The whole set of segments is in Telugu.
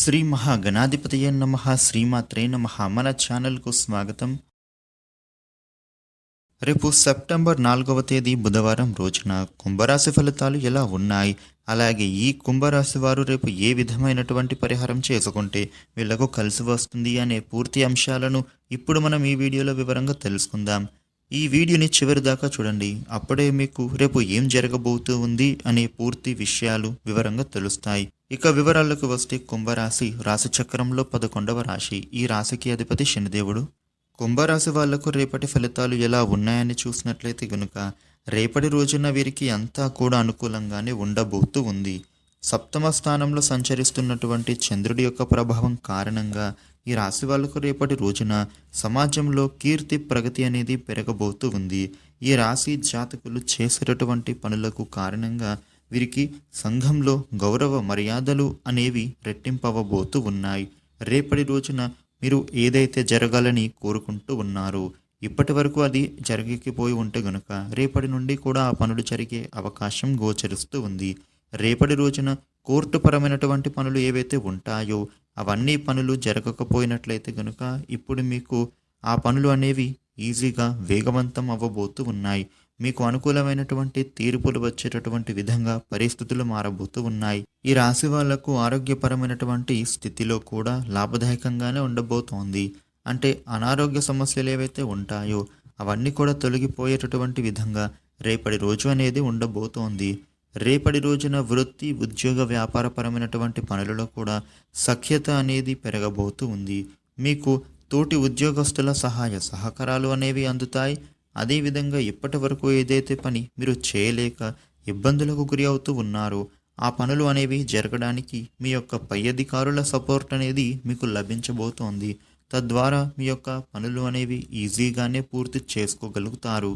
శ్రీ మహాగణాధిపతయ నమ శ్రీమాత్రే నమ. మన ఛానల్కు స్వాగతం. రేపు సెప్టెంబర్ నాలుగవ తేదీ బుధవారం రోజున కుంభరాశి ఫలితాలు ఎలా ఉన్నాయి? అలాగే ఈ కుంభరాశి వారు రేపు ఏ విధమైనటువంటి పరిహారం చేసుకుంటే వీళ్ళకు కలిసి వస్తుంది అనే పూర్తి అంశాలను ఇప్పుడు మనం ఈ వీడియోలో వివరంగా తెలుసుకుందాం. ఈ వీడియోని చివరి దాకా చూడండి. అప్పుడే మీకు రేపు ఏం జరగబోతూ ఉంది అనే పూర్తి విషయాలు వివరంగా తెలుస్తాయి. ఇక వివరాలకు వస్తే కుంభరాశి రాశి చక్రంలో పదకొండవ రాశి. ఈ రాశికి అధిపతి శనిదేవుడు. కుంభరాశి వాళ్ళకు రేపటి ఫలితాలు ఎలా ఉన్నాయని చూసినట్లయితే గనుక రేపటి రోజున వీరికి అంతా కూడా అనుకూలంగానే ఉండబోతూ ఉంది. సప్తమ స్థానంలో సంచరిస్తున్నటువంటి చంద్రుడి యొక్క ప్రభావం కారణంగా ఈ రాశి వాళ్ళకు రేపటి రోజున సమాజంలో కీర్తి ప్రగతి అనేది పెరగబోతూ ఉంది. ఈ రాశి జాతకులు చేసేటటువంటి పనులకు కారణంగా వీరికి సంఘంలో గౌరవ మర్యాదలు అనేవి రెట్టింపవబోతూ ఉన్నాయి. రేపటి రోజున మీరు ఏదైతే జరగాలని కోరుకుంటూ ఉన్నారో ఇప్పటి వరకు అది జరగకపోయి ఉంటే గనుక రేపటి నుండి కూడా ఆ పనులు జరిగే అవకాశం గోచరిస్తూ ఉంది. రేపటి రోజున కోర్టు పరమైనటువంటి పనులు ఏవైతే ఉంటాయో అవన్నీ పనులు జరగకపోయినట్లయితే గనుక ఇప్పుడు మీకు ఆ పనులు అనేవి ఈజీగా వేగవంతం అవ్వబోతూ ఉన్నాయి. మీకు అనుకూలమైనటువంటి తీర్పులు వచ్చేటటువంటి విధంగా పరిస్థితులు మారబోతూ ఉన్నాయి. ఈ రాశి వాళ్ళకు ఆరోగ్యపరమైనటువంటి స్థితిలో కూడా లాభదాయకంగానే ఉండబోతోంది. అంటే అనారోగ్య సమస్యలు ఏవైతే ఉంటాయో అవన్నీ కూడా తొలగిపోయేటటువంటి విధంగా రేపటి రోజు అనేది ఉండబోతోంది. రేపటి రోజున వృత్తి ఉద్యోగ వ్యాపారపరమైనటువంటి పనులలో కూడా సఖ్యత అనేది పెరగబోతూ ఉంది. మీకు తోటి ఉద్యోగస్తుల సహాయ సహకారాలు అనేవి అందుతాయి. అదేవిధంగా ఇప్పటి వరకు ఏదైతే పని మీరు చేయలేక ఇబ్బందులకు గురి అవుతూ ఉన్నారో ఆ పనులు అనేవి జరగడానికి మీ యొక్క పై అధికారుల సపోర్ట్ అనేది మీకు లభించబోతోంది. తద్వారా మీ యొక్క పనులు అనేవి ఈజీగానే పూర్తి చేసుకోగలుగుతారు.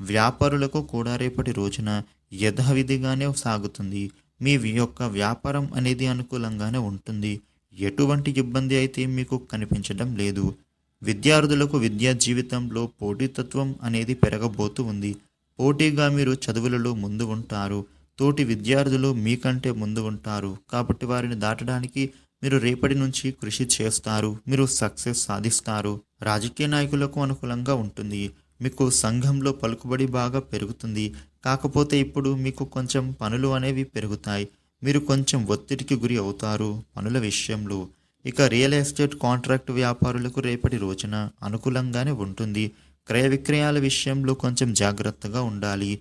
వ్యాపారులకు కూడా రేపటి రోజున యథావిధిగానే సాగుతుంది. మీ యొక్క వ్యాపారం అనేది అనుకూలంగానే ఉంటుంది. ఎటువంటి ఇబ్బంది అయితే మీకు కనిపించడం లేదు. విద్యార్థులకు విద్యా జీవితంలో పోటీతత్వం అనేది పెరగబోతూ ఉంది. పోటీగా మీరు చదువులలో ముందు ఉంటారు. తోటి విద్యార్థులు మీకంటే ముందు ఉంటారు. కాబట్టి వారిని దాటడానికి మీరు రేపటి నుంచి కృషి చేస్తారు. మీరు సక్సెస్ సాధిస్తారు. రాజకీయ నాయకులకు అనుకూలంగా ఉంటుంది. మీకు సంఘంలో పలుకుబడి బాగా పెరుగుతుంది. కాకపోతే ఇప్పుడు మీకు కొంచెం పనులు అనేవి పెరుగుతాయి. మీరు కొంచెం ఒత్తిడికి గురి అవుతారు పనుల విషయంలో. ఇక రియల్ ఎస్టేట్ కాంట్రాక్ట్ వ్యాపారులకు రేపటి రోజున అనుకూలంగానే ఉంటుంది. క్రయ విక్రయాల విషయంలో కొంచెం జాగ్రత్తగా ఉండాలి.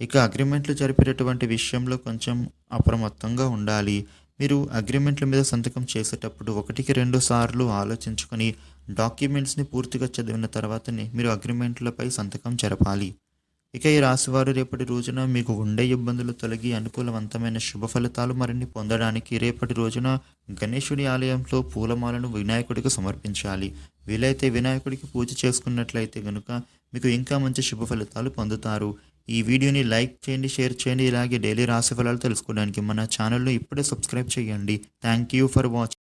ఇక అగ్రిమెంట్లు జరిపేటటువంటి విషయంలో కొంచెం అప్రమత్తంగా ఉండాలి. మీరు అగ్రిమెంట్ల మీద సంతకం చేసేటప్పుడు ఒకటికి రెండు సార్లు ఆలోచించుకొని డాక్యుమెంట్స్ని పూర్తిగా చదివిన తర్వాతనే మీరు అగ్రిమెంట్లపై సంతకం జరపాలి. ఇక ఈ రాశివారు రేపటి రోజున మీకు ఉండే ఇబ్బందులు తొలగి అనుకూలవంతమైన శుభ ఫలితాలు మరిన్ని పొందడానికి రేపటి రోజున గణేశుడి ఆలయంలో పూలమాలను వినాయకుడికి సమర్పించాలి. వీలైతే వినాయకుడికి పూజ చేసుకున్నట్లయితే కనుక మీకు ఇంకా మంచి శుభ ఫలితాలు పొందుతారు. ఈ వీడియోని లైక్ చేయండి షేర్ చేయండి. ఇలాగే డైలీ రాశి ఫలాలు తెలుసుకోవడానికి మన ఛానల్ను ఇప్పుడే సబ్స్క్రైబ్ చేయండి. Thank you for watching